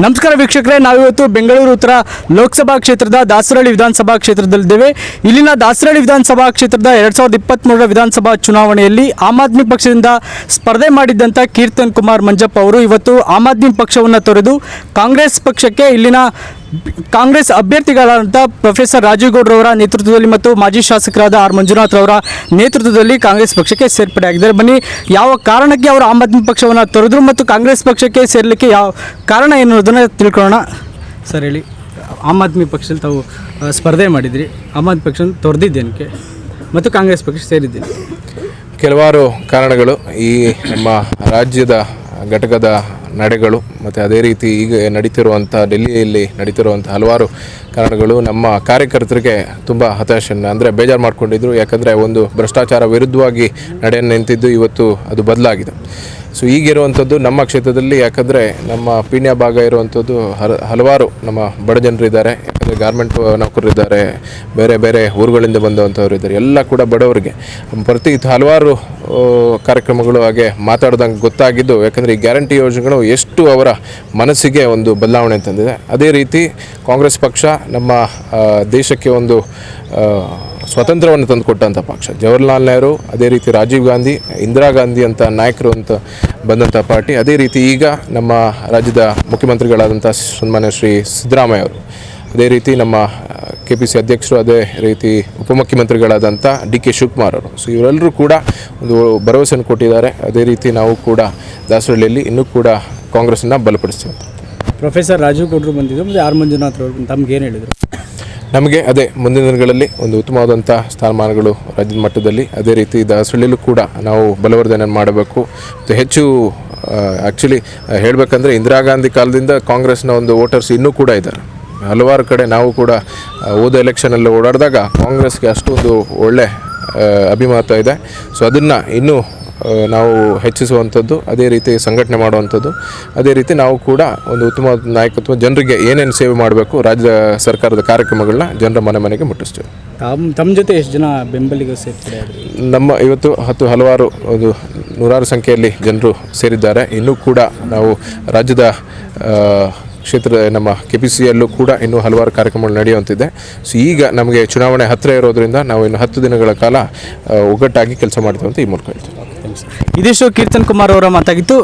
ನಮಸ್ಕಾರ ವೀಕ್ಷಕರೇ, ನಾವಿವತ್ತು ಬೆಂಗಳೂರು ಉತ್ತರ ಲೋಕಸಭಾ ಕ್ಷೇತ್ರದ ದಾಸರಳ್ಳಿ ವಿಧಾನಸಭಾ ಕ್ಷೇತ್ರದಲ್ಲಿದ್ದೇವೆ. ಇಲ್ಲಿನ ದಾಸರಳ್ಳಿ ವಿಧಾನಸಭಾ ಕ್ಷೇತ್ರದ ಎರಡ್ ಸಾವಿರದ ಇಪ್ಪತ್ತ್ಮೂರರ ವಿಧಾನಸಭಾ ಚುನಾವಣೆಯಲ್ಲಿ ಆಮ್ ಆದ್ಮಿ ಪಕ್ಷದಿಂದ ಸ್ಪರ್ಧೆ ಮಾಡಿದ್ದಂಥ ಕೀರ್ತನ್ ಕುಮಾರ್ ಮಂಜಪ್ಪ ಅವರು ಇವತ್ತು ಆಮ್ ಆದ್ಮಿ ಪಕ್ಷವನ್ನು ತೊರೆದು ಕಾಂಗ್ರೆಸ್ ಪಕ್ಷಕ್ಕೆ ಇಲ್ಲಿನ ಕಾಂಗ್ರೆಸ್ ಅಭ್ಯರ್ಥಿಗಳಾದಂಥ ಪ್ರೊಫೆಸರ್ ರಾಜೀವ್ ಗೌಡ್ರವರ ನೇತೃತ್ವದಲ್ಲಿ ಮತ್ತು ಮಾಜಿ ಶಾಸಕರಾದ ಆರ್ ಮಂಜುನಾಥ್ ರವರ ನೇತೃತ್ವದಲ್ಲಿ ಕಾಂಗ್ರೆಸ್ ಪಕ್ಷಕ್ಕೆ ಸೇರ್ಪಡೆಯಾಗಿದ್ದಾರೆ ಬನ್ನಿ ಯಾವ ಕಾರಣಕ್ಕೆ ಅವರು ಆಮ್ ಆದ್ಮಿ ಪಕ್ಷವನ್ನು ತೊರೆದ್ರು ಮತ್ತು ಕಾಂಗ್ರೆಸ್ ಪಕ್ಷಕ್ಕೆ ಸೇರಲಿಕ್ಕೆ ಯಾವ ಕಾರಣ ಏನು ಅನ್ನೋದನ್ನು ತಿಳ್ಕೊಳ್ಳೋಣ. ಸರ್ ಹೇಳಿ. ಆಮ್ ಆದ್ಮಿ ಪಕ್ಷದಲ್ಲಿ ತಾವು ಸ್ಪರ್ಧೆ ಮಾಡಿದ್ರಿ. ಆಮ್ ಆದ್ಮಿ ಪಕ್ಷ ತೊರೆದಿದ್ದೇನಕ್ಕೆ? ಮತ್ತು ಕಾಂಗ್ರೆಸ್ ಪಕ್ಷ ಸೇರಿದ್ದೀನಿ. ಕೆಲವಾರು ಕಾರಣಗಳು ಈ ನಮ್ಮ ರಾಜ್ಯದ ಘಟಕದ ನಡೆಗಳು, ಮತ್ತು ಅದೇ ರೀತಿ ಈಗ ನಡೀತಿರುವಂಥ ಡೆಲ್ಲಿಯಲ್ಲಿ ನಡೀತಿರುವಂಥ ಹಲವಾರು ಕಾರಣಗಳು ನಮ್ಮ ಕಾರ್ಯಕರ್ತರಿಗೆ ತುಂಬ ಹತಾಶೆಯನ್ನು ಅಂದರೆ ಬೇಜಾರು ಮಾಡ್ಕೊಂಡಿದ್ರು, ಯಾಕಂದರೆ ಒಂದು ಭ್ರಷ್ಟಾಚಾರ ವಿರುದ್ಧವಾಗಿ ನಡೆಯನ್ನು ನಿಂತಿದ್ದು ಇವತ್ತು ಅದು ಬದಲಾಗಿದೆ. ಸೊ ಈಗಿರುವಂಥದ್ದು ನಮ್ಮ ಕ್ಷೇತ್ರದಲ್ಲಿ, ಯಾಕಂದರೆ ನಮ್ಮ ಪೀಣ್ಯ ಭಾಗ ಇರುವಂಥದ್ದು ಹಲ ಹಲವಾರು ನಮ್ಮ ಬಡ ಜನರಿದ್ದಾರೆ. ಗಾರ್ಮೆಂಟ್ ನೌಕರರಿದ್ದಾರೆ, ಬೇರೆ ಬೇರೆ ಊರುಗಳಿಂದ ಬಂದಂಥವ್ರು ಇದ್ದಾರೆ. ಎಲ್ಲ ಕೂಡ ಬಡವರಿಗೆ. ಪ್ರತಿ ಹಲವಾರು ಕಾರ್ಯಕ್ರಮಗಳು ಹಾಗೆ ಮಾತಾಡ್ದಂಗೆ ಗೊತ್ತಾಗಿದ್ದು, ಯಾಕಂದರೆ ಈ ಗ್ಯಾರಂಟಿ ಯೋಜನೆಗಳು ಎಷ್ಟು ಅವರ ಮನಸ್ಸಿಗೆ ಒಂದು ಬದಲಾವಣೆ ತಂದಿದೆ. ಅದೇ ರೀತಿ ಕಾಂಗ್ರೆಸ್ ಪಕ್ಷ ನಮ್ಮ ದೇಶಕ್ಕೆ ಒಂದು ಸ್ವಾತಂತ್ರ್ಯವನ್ನು ತಂದುಕೊಟ್ಟಂಥ ಪಕ್ಷ. ಜವಾಹರ್ಲಾಲ್ ನೆಹರು, ಅದೇ ರೀತಿ ರಾಜೀವ್ ಗಾಂಧಿ, ಇಂದಿರಾ ಗಾಂಧಿ ಅಂತ ನಾಯಕರು ಅಂತ ಬಂದಂಥ ಪಾರ್ಟಿ. ಅದೇ ರೀತಿ ಈಗ ನಮ್ಮ ರಾಜ್ಯದ ಮುಖ್ಯಮಂತ್ರಿಗಳಾದಂಥ ಸನ್ಮಾನ್ಯ ಶ್ರೀ ಸಿದ್ದರಾಮಯ್ಯ ಅವರು. ಅದೇ ರೀತಿ ನಮ್ಮ ಕೆ ಪಿ ಸಿ ಅಧ್ಯಕ್ಷರು ಅದೇ ರೀತಿ ಉಪಮುಖ್ಯಮಂತ್ರಿಗಳಾದಂಥ ಡಿ ಕೆ ಶಿವಕುಮಾರ್ ಅವರು. ಸೊ ಇವರೆಲ್ಲರೂ ಕೂಡ ಒಂದು ಭರವಸೆಯನ್ನು ಕೊಟ್ಟಿದ್ದಾರೆ. ಅದೇ ರೀತಿ ನಾವು ಕೂಡ ದಾಸರಳ್ಳಿಯಲ್ಲಿ ಇನ್ನೂ ಕೂಡ ಕಾಂಗ್ರೆಸ್ಸನ್ನು ಬಲಪಡಿಸ್ತೀವಿ ಪ್ರೊಫೆಸರ್ ರಾಜೀವ್ ಗೌಡ್ರು ಬಂದಿದ್ದರು ಮತ್ತು ಆರ್ ಮಂಜುನಾಥ್ ಅವರು ತಮ್ಗೆ ಏನು ಹೇಳಿದರು? ನಮಗೆ ಅದೇ ಮುಂದಿನ ದಿನಗಳಲ್ಲಿ ಒಂದು ಉತ್ತಮವಾದಂಥ ಸ್ಥಾನಮಾನಗಳು ರಾಜ್ಯದ ಮಟ್ಟದಲ್ಲಿ ಅದೇ ರೀತಿ ದಾಸರಳ್ಳಿಲೂ ಕೂಡ ನಾವು ಬಲವರ್ಧನೆ ಮಾಡಬೇಕು. ಮತ್ತು ಹೆಚ್ಚು ಆ್ಯಕ್ಚುಲಿ ಹೇಳಬೇಕಂದ್ರೆ ಇಂದಿರಾ ಗಾಂಧಿ ಕಾಲದಿಂದ ಕಾಂಗ್ರೆಸ್ನ ಒಂದು ವೋಟರ್ಸ್ ಇನ್ನೂ ಕೂಡ ಇದ್ದಾರೆ. ಹಲವಾರು ಕಡೆ ನಾವು ಕೂಡ ಹೋದ ಎಲೆಕ್ಷನಲ್ಲಿ ಓಡಾಡಿದಾಗ ಕಾಂಗ್ರೆಸ್ಗೆ ಅಷ್ಟೊಂದು ಒಳ್ಳೆ ಅಭಿಮತ ಇದೆ. ಸೊ ಅದನ್ನು ಇನ್ನೂ ನಾವು ಹೆಚ್ಚಿಸುವಂಥದ್ದು ಅದೇ ರೀತಿ ಸಂಘಟನೆ ಮಾಡುವಂಥದ್ದು ಅದೇ ರೀತಿ ನಾವು ಕೂಡ ಒಂದು ಉತ್ತಮ ನಾಯಕತ್ವ ಜನರಿಗೆ ಏನೇನು ಸೇವೆ ಮಾಡಬೇಕು ರಾಜ್ಯ ಸರ್ಕಾರದ ಕಾರ್ಯಕ್ರಮಗಳನ್ನ ಜನರ ಮನೆ ಮನೆಗೆ ಮುಟ್ಟಿಸ್ತೀವಿ. ತಮ್ಮ ತಮ್ಮ ಜೊತೆ ಎಷ್ಟು ಜನ ಬೆಂಬಲಿಗ ಸೇರ್ತಾರೆ ನಮ್ಮ ಇವತ್ತು ಹತ್ತು ಹಲವಾರು ಒಂದು ನೂರಾರು ಸಂಖ್ಯೆಯಲ್ಲಿ ಜನರು ಸೇರಿದ್ದಾರೆ. ಇನ್ನೂ ಕೂಡ ನಾವು ರಾಜ್ಯದ ಕ್ಷೇತ್ರ ನಮ್ಮ ಕೆ ಪಿ ಸಿಯಲ್ಲೂ ಕೂಡ ಇನ್ನೂ ಹಲವಾರು ಕಾರ್ಯಕ್ರಮಗಳು ನಡೆಯುವಂತಿದೆ. ಸೊ ಈಗ ನಮಗೆ ಚುನಾವಣೆ ಹತ್ತಿರ ಇರೋದ್ರಿಂದ ನಾವು ಇನ್ನು ಹತ್ತು ದಿನಗಳ ಕಾಲ ಒಗ್ಗಟ್ಟಾಗಿ ಕೆಲಸ ಮಾಡ್ತೀವಿ ಅಂತ ಈ ಮೂಲಕ ಹೇಳ್ತೀವಿ ಇದಿಷ್ಟು ಕೀರ್ತನ್ ಕುಮಾರ್ ಅವರ ಮಾತಾಗಿತ್ತು